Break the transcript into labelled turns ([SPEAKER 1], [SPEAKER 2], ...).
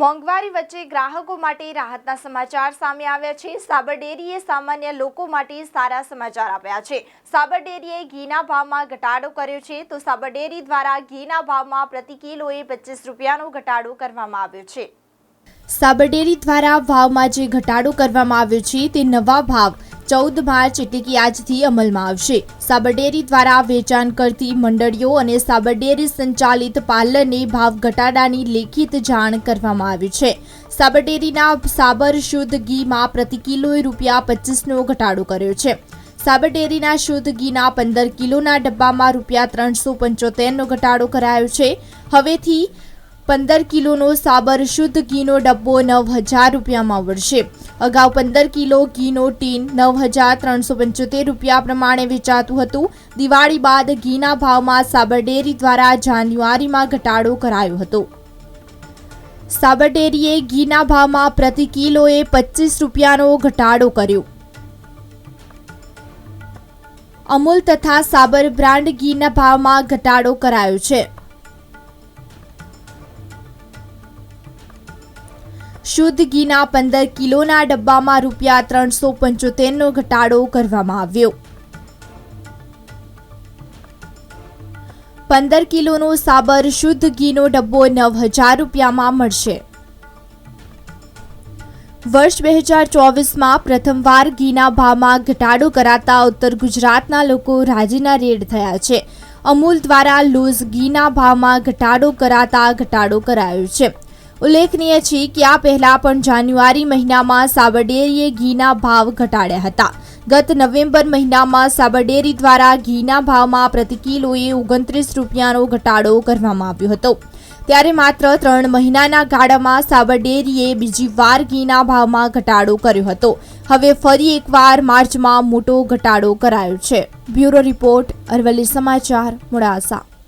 [SPEAKER 1] મોંઘવારી વચ્ચે ગ્રાહકો માટે રાહતના સમાચાર સામે આવ્યા છે. સાબર ડેરીએ સામાન્ય લોકો માટે સારા સમાચાર આપ્યા છે. સાબર ડેરીએ ઘીના ભાવમાં ઘટાડો કર્યો છે. તો સાબર ડેરી દ્વારા ઘીના ભાવમાં પ્રતિ કિલોએ પચીસ રૂપિયાનો ઘટાડો કરવામાં આવ્યો છે. સાબર ડેરી દ્વારા ભાવમાં જે ઘટાડો કરવામાં આવ્યો છે, તે નવા ભાવ ચૌદ માર્ચ એટલે કે આજથી અમલમાં આવશે. સાબરડેરી દ્વારા વેચાણ કરતી મંડળીઓ અને સાબરડેરી સંચાલિત પાર્લરને ભાવ ઘટાડાની લેખિત જાણ કરવામાં આવી છે. સાબરડેરીના સાબર શુદ્ધ ઘીમાં પ્રતિ કિલોએ રૂપિયા પચીસનો ઘટાડો કર્યો છે. સાબરડેરીના શુદ્ધ ઘીના પંદર કિલોના ડબ્બામાં રૂપિયા ત્રણસો પંચોતેરનો ઘટાડો કરાયો છે. હવેથી પંદર કિલોનો સાબર શુદ્ધ ઘીનો ડબ્બો નવ હજાર રૂપિયામાં મળશે અગાઉ પંદર કિલો ઘીનો ટીન નવ હજાર ત્રણસો પંચોતેર રૂપિયા પ્રમાણે વેચાતું હતું. દિવાળી બાદ ઘીના ભાવમાં સાબરડેરી દ્વારા જાન્યુઆરીમાં ઘટાડો કરાયો હતો. સાબરડેરીએ ઘીના ભાવમાં પ્રતિ કિલોએ પચીસ રૂપિયાનો ઘટાડો કર્યો. અમૂલ તથા સાબર બ્રાન્ડ ઘીના ભાવમાં ઘટાડો કરાયો છે. શુદ્ધ ઘીના પંદર કિલોના ડબ્બામાં રૂપિયા ત્રણસો પંચોતેરનો ઘટાડો કરવામાં આવ્યો. પંદર કિલોનો સાબર શુદ્ધ ઘીનો ડબ્બો નવ હજાર રૂપિયામાં મળશે. વર્ષ બે હજાર ચોવીસમાં પ્રથમવાર ઘીના ભાવમાં ઘટાડો કરાતા ઉત્તર ગુજરાતના લોકો રાજીના રેડ થયા છે. અમૂલ દ્વારા લૂઝ ઘીના ભાવમાં ઘટાડો કરાતા ઘટાડો કરાયો છે. ઉલ્લેખનીય છે કે આ પહેલા પણ જાન્યુઆરી મહિનામાં સાબરડેરીએ ઘીના ભાવ ઘટાડ્યા હતા. ગત નવેમ્બર મહિનામાં સાબરડેરી દ્વારા ઘીના ભાવમાં પ્રતિ કિલોએ ઓગણત્રીસ રૂપિયાનો ઘટાડો કરવામાં આવ્યો હતો. ત્યારે માત્ર ત્રણ મહિનાના ગાળામાં સાબરડેરીએ બીજી વાર ઘીના ભાવમાં ઘટાડો કર્યો હતો. હવે ફરી એકવાર માર્ચમાં મોટો ઘટાડો કરાયો છે. બ્યુરો રિપોર્ટ અરવલ્લી સમાચાર મોડાસા.